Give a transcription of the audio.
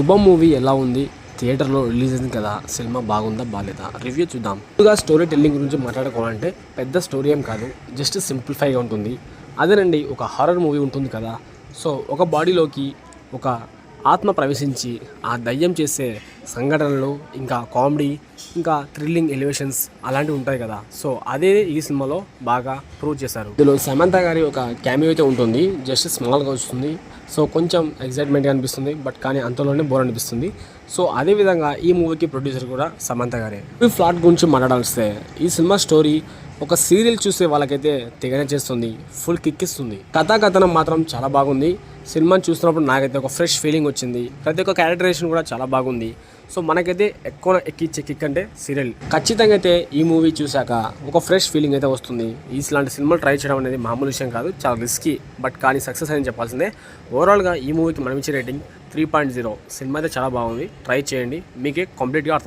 శుభం మూవీ ఎలా ఉంది? థియేటర్లో రిలీజ్ అయింది కదా సినిమా బాగుందా బాగాలేదా రివ్యూ చూద్దాం. ముందుగా స్టోరీ టెల్లింగ్ గురించి మాట్లాడుకోవాలంటే పెద్ద స్టోరీ ఏం కాదు జస్ట్ సింప్లిఫైగా ఉంటుంది. అదేనండి ఒక హారర్ మూవీ ఉంటుంది కదా. సో ఒక బాడీలోకి ఒక ఆత్మ ప్రవేశించి ఆ దయ్యం చేసే సంఘటనలు ఇంకా కామెడీ ఇంకా థ్రిల్లింగ్ ఎలివేషన్స్ అలాంటివి ఉంటాయి కదా. సో అదే ఈ సినిమాలో బాగా ప్రూవ్ చేశారు. ఇందులో సమంత గారి ఒక క్యామియో అయితే ఉంటుంది. జస్ట్ స్మాల్గా వస్తుంది. సో కొంచెం ఎగ్జైట్మెంట్గా అనిపిస్తుంది బట్ కానీ అంతలోనే బోర్ అనిపిస్తుంది. సో అదేవిధంగా ఈ మూవీకి ప్రొడ్యూసర్ కూడా సమంత గారే. ఈ ఫ్లాట్ గురించి మాట్లాడాల్స్తే ఈ సినిమా స్టోరీ ఒక సీరియల్ చూసే వాళ్ళకైతే తెగనే చేస్తుంది. ఫుల్ కిక్ ఇస్తుంది. కథాకథనం మాత్రం చాలా బాగుంది. సినిమాని చూస్తున్నప్పుడు నాకైతే ఒక ఫ్రెష్ ఫీలింగ్ వచ్చింది. ప్రతి ఒక్క క్యారెక్టరేషన్ కూడా చాలా బాగుంది. సో మనకైతే ఎక్కువ ఎక్కిచ్చే కిక్ అంటే సీరియల్ ఖచ్చితంగా అయితే ఈ మూవీ చూశాక ఒక ఫ్రెష్ ఫీలింగ్ అయితే వస్తుంది. ఇలాంటి సినిమాలు ట్రై చేయడం అనేది మామూలు విషయం కాదు. చాలా రిస్కీ బట్ కానీ సక్సెస్ అని చెప్పాల్సిందే. ఓవరాల్గా ఈ మూవీకి మనం ఇచ్చే రేటింగ్ త్రీ పాయింట్ జీరో. సినిమా అయితే చాలా బాగుంది. ట్రై చేయండి. మీకే కంప్లీట్గా అర్థం